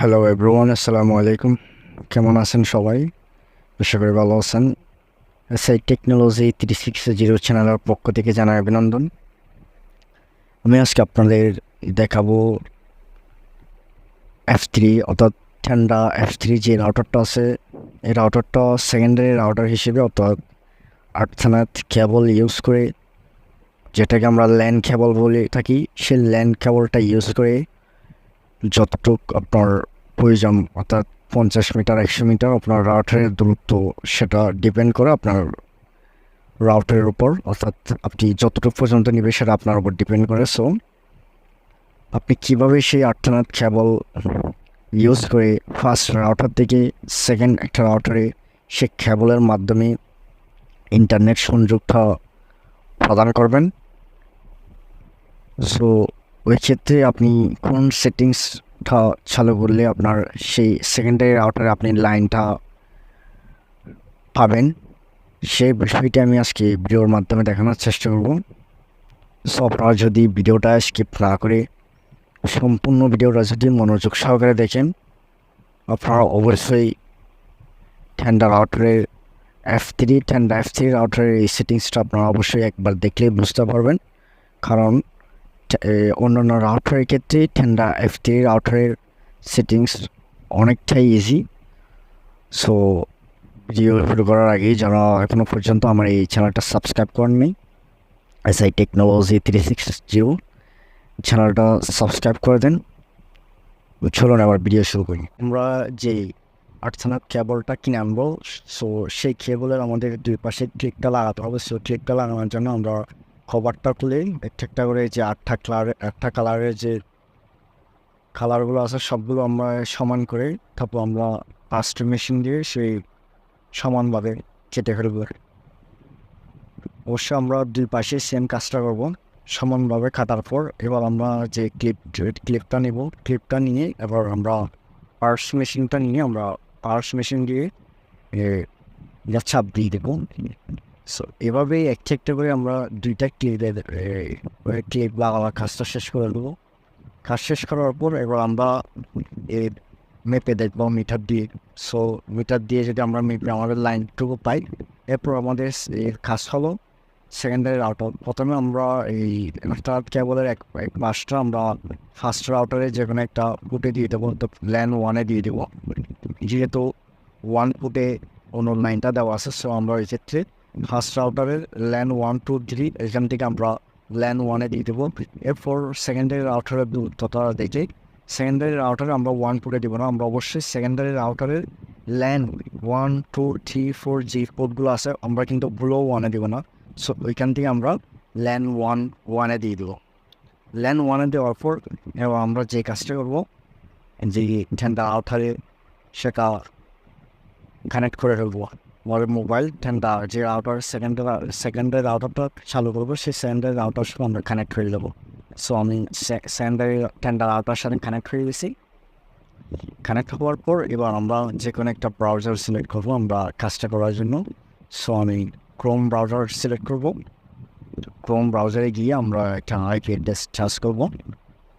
Hello everyone আসসালামু আলাইকুম কেমন আছেন সবাই আশা করি ভালো আছেন SI technology three six zero চ্যানেলের পক্ষ থেকে জানাই অভিনন্দন আমি আজকে আপনাদের দেখাবো এফ থ্রি অর্থাৎ ঠান্ডা এফ থ্রি যে রাউটারটা আছে এই রাউটারটা সেকেন্ডারি রাউটার হিসেবে অর্থাৎ আর্থানাথ কেবল ইউজ করে যেটাকে আমরা ল্যান্ড কেবল বলে থাকি সেই ল্যান্ড কেবলটা ইউজ করে যতটুক আপনার প্রয়োজন, অর্থাৎ পঞ্চাশ মিটার, একশো মিটার আপনার রাউটারের দূরত্ব, সেটা ডিপেন্ড করে আপনার রাউটারের উপর, অর্থাৎ আপনি যতটুকু পর্যন্ত নেবে সেটা আপনার উপর ডিপেন্ড করে। সো আপনি কীভাবে সেই আর্থনাথ কেবল ইউজ করে ফার্স্ট রাউটার থেকে সেকেন্ড একটা রাউটারে সে কেবলের মাধ্যমে ইন্টারনেট সংযোগটা প্রদান করবেন? সো ওই ক্ষেত্রে আপনি কোন সেটিংসটা চালু করলে আপনার সেই সেকেন্ডারি রাউটারে আপনি লাইনটা পাবেন? সেই বিষয়টি আমি আজকে ভিডিওর মাধ্যমে দেখানোর চেষ্টা করব। সো আপনারা যদি ভিডিওটা স্কিপ না করে সম্পূর্ণ ভিডিওটা যদি মনোযোগ সহকারে দেখেন, আপনারা অবশ্যই Tenda রাউটারের F three Tenda F three রাউটারের এই সেটিংসটা আপনারা অবশ্যই একবার দেখলে বুঝতে পারবেন। কারণ অন্যান্য রাউটারের ক্ষেত্রে ঠান্ডা এফ থ্রি রাউটারের সেটিংস অনেকটাই ইজি সো ভিডিও শুরু করার আগেই যারা এখনও পর্যন্ত আমার এই চ্যানেলটা সাবস্ক্রাইব করেননি S I technology three six zero চ্যানেলটা সাবস্ক্রাইব করে দেন। চলুন আবার ভিডিও শুরু করি। আমরা যে আর্টসানাথ কেবলটা কিনে আনব সো সেই কেবলের আমাদের দুই পাশে ক্লিকটা লাগাতে হবে। সো ক্লিকটা লাগানোর জন্য আমরা কভারটা খুলে একটা একটা করে যে আটটা কালার আটটা কালারের যে কালারগুলো আছে, সবগুলো আমরা সমান করে তারপর আমরা পাঁচটা মেশিন দিয়ে সেই সমানভাবে কেটে ফেলব। অবশ্য আমরা দুই পাশে সেম কাজটা করব, সমানভাবে কাটার পর এবার আমরা যে ক্লিপ ক্লিপটা নেব ক্লিপটা নিয়ে এবার আমরা পার্স মেশিনটা নিয়ে আমরা পার্স মেশিন দিয়ে যা চাপ দিয়ে দেবো। সো এভাবে একটা একটা করে আমরা দুইটা ক্লিপের ক্লিপ লাগাবার কাজটা শেষ করে দেবো। কাজ শেষ করার পর এবার আমরা এই মেপে দেখব মিটার দিয়ে। সো মিটার দিয়ে যদি আমরা মেপে আমাদের লাইনটুকু পাই, এরপর আমাদের এর কাজ হলো সেকেন্ডারি রাউটার প্রথমে আমরা এই একটা কেবলের এক এক মাসটা আমরা ফার্স্ট রাউটারে যে কোনো একটা ফুটে দিয়ে দেবো, তো ল্যান্ড ওয়ানে দিয়ে দেবো। যেহেতু ওয়ান ফুটে অন্য লাইনটা দেওয়া আছে সো আমরা এই ক্ষেত্রে ফার্স্ট রাউটারের ল্যান্ড ওয়ান টু থ্রি এখান থেকে আমরা ল্যান্ড ওয়ানে দিয়ে দেবো। এরপর সেকেন্ডারি রাউটারের দূরত্বটা দেখে সেকেন্ডারি রাউটারে আমরা ওয়ান টুতে দেবো না, আমরা অবশ্যই secondary রাউটারের LAN one two three four G পোর্টগুলো আছে, আমরা কিন্তু ব্লো ওয়ানে দেবো না। সো ওইখান থেকে আমরা ল্যান্ড ওয়ান ওয়ানে দিয়ে দেবো। ল্যান্ড ওয়ানে দেওয়ার পর আমরা যে কাজটা করব, যে ঠান্ডা আউটারে সেটা কানেক্ট করে ফেলব। আমার মোবাইল ঠান্ডা যে রাউটার সেকেন্ডের সেকেন্ডের রাউটারটা চালু করব, সেই সেকেন্ডের রাউটার সাথে আমরা কানেক্ট করে দেবো সো আমি সেকেন্ডারি ঠান্ডা রাউটার সাথে কানেক্ট করে দিয়েছি কানেক্ট হওয়ার পর এবার আমরা যে কোনো একটা ব্রাউজার সিলেক্ট করব আমরা কাজটা করার জন্য। সো আমি ক্রোম ব্রাউজার সিলেক্ট করব। ক্রোম ব্রাউজারে গিয়ে আমরা একটা আইপি অ্যাড্রেস চার্জ করব।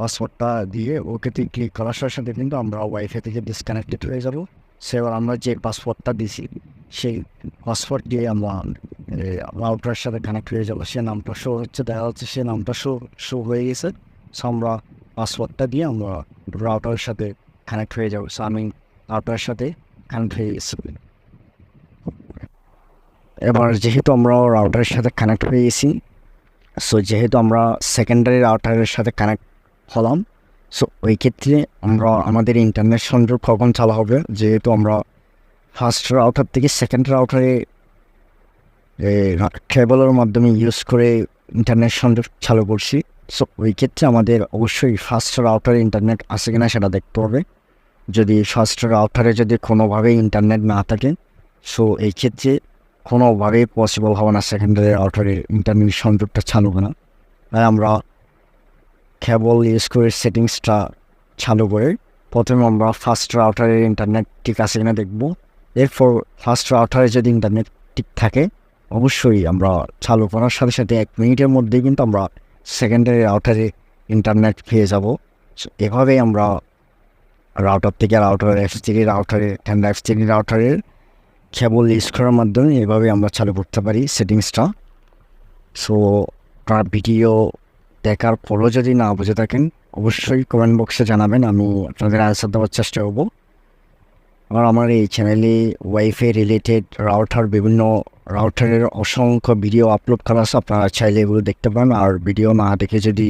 পাসওয়ার্ডটা দিয়ে ওকেতে ক্লিক করার সাথে সাথে কিন্তু আমরা ওয়াইফাই থেকে ডিসকানেক্টেড হয়ে যাব। সে এবার আমরা যে পাসওয়ার্ডটা দিছি, সেই পাসওয়ার্ড দিয়ে আমরা রাউটারের সাথে কানেক্ট হয়ে যাব। সে নামটা শো হচ্ছে, দেখা যাচ্ছে সে নামটা শো শো হয়ে গেছে। সো আমরা পাসওয়ার্ডটা দিয়ে আমরা রাউটারের সাথে কানেক্ট হয়ে যাব। সো আমি রাউটারের সাথে কানেক্ট হয়ে গেছি। এবার যেহেতু আমরা রাউটারের সাথে কানেক্ট হয়ে গেছি সো যেহেতু আমরা সেকেন্ডারি রাউটারের সাথে কানেক্ট হলাম সো ওই ক্ষেত্রে আমরা আমাদের ইন্টারনেট সংযোগ কখন চালা হবে? যেহেতু আমরা ফার্স্ট রাউটার থেকে সেকেন্ড রাউটারে কেবলের মাধ্যমে ইউজ করে ইন্টারনেট সংযোগ চালু করছি। সো ওই ক্ষেত্রে আমাদের অবশ্যই ফার্স্ট রাউটারে ইন্টারনেট আছে কিনা সেটা দেখতে হবে। যদি ফার্স্ট রাউটারে যদি কোনোভাবেই ইন্টারনেট না থাকে সো এই ক্ষেত্রে কোনোভাবেই পসিবল হবে না সেকেন্ডারি রাউটারের ইন্টারনেট সংযোগটা চালু হবে না তাই আমরা কেবল ইউজ করে সেটিংসটা চালু করে। প্রথমে আমরা ফার্স্ট রাউটারের ইন্টারনেট ঠিক আছে কিনা দেখব। এরপর ফার্স্ট রাউটারে যদি ইন্টারনেট ঠিক থাকে, অবশ্যই আমরা চালু করার সাথে সাথে এক মিনিটের মধ্যেই কিন্তু আমরা সেকেন্ডারি রাউটারে ইন্টারনেট পেয়ে যাব। এভাবেই আমরা রাউটার থেকে রাউটার এফ থেকে রাউটারে অ্যান্ড এফ থেকে রাউটারের কেবল ইউজ করার মাধ্যমে এভাবে আমরা চালু করতে পারি সেটিংসটা। সো আপনার ভিডিও দেখার পরও যদি না বুঝে থাকেন, অবশ্যই কমেন্ট বক্সে জানাবেন, আমি আপনাদের আনসার দেওয়ার চেষ্টা করব। আর আমার এই চ্যানেলে ওয়াইফাই রিলেটেড রাউটার বিভিন্ন রাউটারের অসংখ্য ভিডিও আপলোড করা আছে, আপনারা চাইলে এগুলো দেখতে পারেন আর ভিডিও না দেখে যদি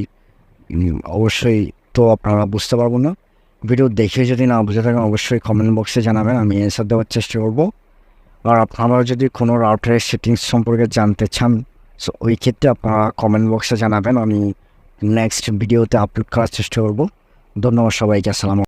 অবশ্যই তো আপনারা বুঝতে পারব না। ভিডিও দেখে যদি না বুঝে থাকেন, অবশ্যই কমেন্ট বক্সে জানাবেন, আমি অ্যান্সার দেওয়ার চেষ্টা করব। আর আপনারা যদি কোনো রাউটারের সেটিংস সম্পর্কে জানতে চান সো ওই ক্ষেত্রে আপনারা কমেন্ট বক্সে জানাবেন, আমি নেক্সট ভিডিওতে আপলোড করার চেষ্টা করব। ধন্যবাদ সবাইকে, আসসালাম